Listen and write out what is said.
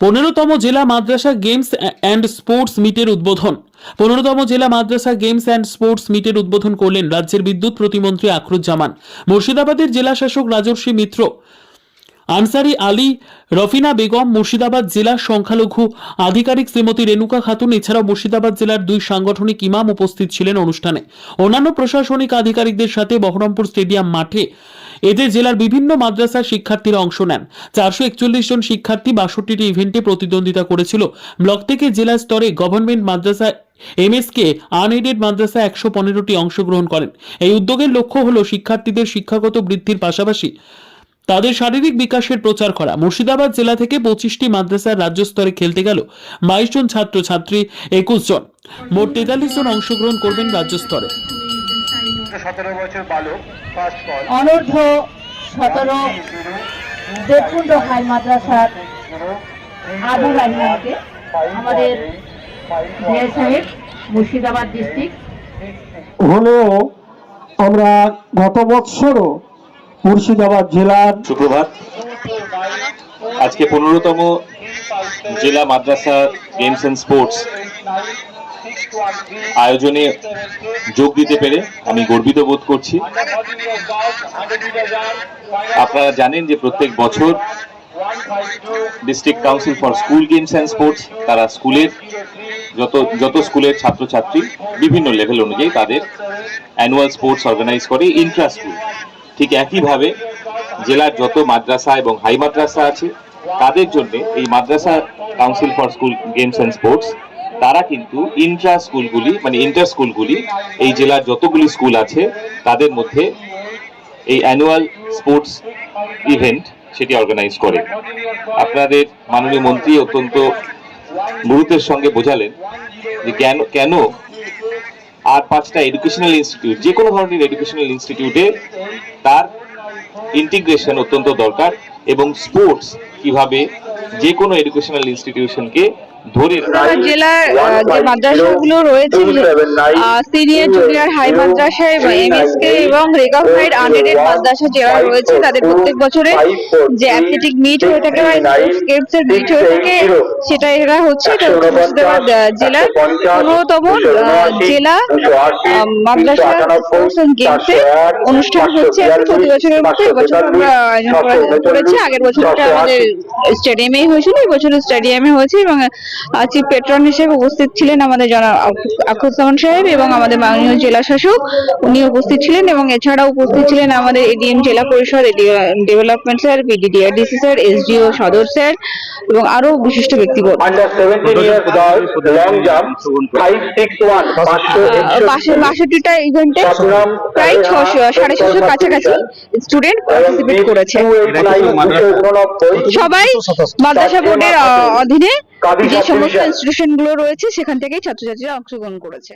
পনেরোতম জেলা মাদ্রাসা গেমস অ্যান্ড স্পোর্টস মিটের উদ্বোধন। পনেরোতম জেলা মাদ্রাসা গেমস অ্যান্ড স্পোর্টস মিটের উদ্বোধন করলেন রাজ্যের বিদ্যুৎ প্রতিমন্ত্রী আখরুজ্জামান। মুর্শিদাবাদের জেলা শাসক রাজর্ষী মিত্র আনসারি আলী, রফিনা বেগম মুর্শিদাবাদ জেলা সংখ্যালঘু আধিকারিক শ্রীমতী রেণুকা খাতুন, এছাড়াও মুর্শিদাবাদ জেলার দুই সাংগঠনিক ইমাম উপস্থিত ছিলেন অনুষ্ঠানে। অন্যান্য প্রশাসনিক আধিকারিকদের সাথে বহরমপুর স্টেডিয়াম মাঠে এতে জেলার বিভিন্ন মাদ্রাসার শিক্ষার্থীরা অংশ নেন। চারশো একচল্লিশ জন শিক্ষার্থী বাষট্টিটি ইভেন্টে প্রতিদ্বন্দ্বিতা করেছিল। ব্লক থেকে জেলা স্তরে গভর্নমেন্ট মাদ্রাসা এমএসকে আনএডেড মাদ্রাসা একশো পনেরোটি অংশগ্রহণ করেন। এই উদ্যোগের লক্ষ্য হল শিক্ষার্থীদের শিক্ষাগত বৃদ্ধির পাশাপাশি তাদের শারীরিক বিকাশের প্রচার করা। মুর্শিদাবাদ জেলা থেকে পঁচিশটি মাদ্রাসার রাজ্য স্তরে খেলতে গেল। বাইশ জন ছাত্র ছাত্রী একুশ জন। মোট তেতাল্লিশ জন অংশগ্রহণ করবেন রাজ্য স্তরে সতেরো বছর বালক ফার্স্ট কল অনূর্ধ্ব সতেরো দেবকুণ্ড হাই মাদ্রাসার আবু রাহিমানকে আমাদের সাহেব মুর্শিদাবাদ ডিস্ট্রিক্ট। হলেও আমরা গত বৎসরও মুর্শিদাবাদ জেলার সুপ্রভাত। আজকে পনেরোতম জেলা মাদ্রাসা গেমস অ্যান্ড স্পোর্টস। আয়োজনে যোগ দিতে পেরে আমি গর্বিত বোধ করছি। আপনারা জানেন যে প্রত্যেক বছর district council for school games and sports তারা স্কুলের যত যত স্কুলের ছাত্রছাত্রী বিভিন্ন লেভেল অনুযায়ী তাদের অ্যানুয়াল স্পোর্টস অর্গানাইজ করে ইন্ট্রা স্কুল ঠিক একইভাবে জেলার যত মাদ্রাসা এবং হাই মাদ্রাসা আছে, তাদের জন্য এই মাদ্রাসা council for school games and sports তারা কিন্তু ইন্ট্রা স্কুলগুলি মানে ইন্টার স্কুলগুলি এই জেলার যতগুলি স্কুল আছে, তাদের মধ্যে এই অ্যানুয়াল স্পোর্টস ইভেন্ট সেটি অর্গানাইজ করে। আপনাদের মাননীয় মন্ত্রী অত্যন্ত গুরুত্বের সঙ্গে বোঝালেন যে কেন কেন আর পাঁচটা এডুকেশনাল ইনস্টিটিউট যে কোনো ধরনের এডুকেশনাল ইনস্টিটিউটে তার ইন্টিগ্রেশন অত্যন্ত দরকার এবং স্পোর্টস কীভাবে যে কোনো এডুকেশনাল ইনস্টিটিউশনকে জেলার যে মাদ্রাসাগুলো রয়েছে সিনিয়র জুনিয়র হাই মাদ্রাসা এবং এমএসকে এবং রেকগনাইড আনএডেড মাদ্রাসা যারা রয়েছে তাদের প্রত্যেক বছরে যে অ্যাথলেটিক মিট হয়ে থাকে বা গেমস এর মিট হয়ে থাকে সেটা এরা হচ্ছে এটা মুর্শিদাবাদ জেলার পনেরোতম জেলা মাদ্রাসা স্পোর্টস এন্ড গেমস এর অনুষ্ঠান হচ্ছে প্রতি বছরের মতো এবছর আমরা আয়োজন করেছি। আগের বছরটা আমাদের স্টেডিয়ামেই হয়েছিল এই বছর স্টেডিয়ামে হয়েছে এবং চিফ পেট্রন হিসেবে উপস্থিত ছিলেন আমাদের জনাব আখরুজ্জামান সাহেব এবং আমাদের মাননীয় জেলা শাসক উনি উপস্থিত ছিলেন এবং এছাড়াও উপস্থিত ছিলেন আমাদের এডিএম জেলা পরিষদ development sir BDDRDC sir SDO সদর স্যার এবং আরও বিশিষ্ট ওয়ান বাষট্টিটা ইভেন্টে প্রায় ছশো সাড়ে ছশোর কাছাকাছি স্টুডেন্ট পার্টিসিপেট করেছে সবাই মাদ্রাসা বোর্ডের অধীনে যে সমস্ত ইনস্টিটিউশনগুলো রয়েছে সেখান থেকেই ছাত্রছাত্রীরা অংশগ্রহণ করেছে।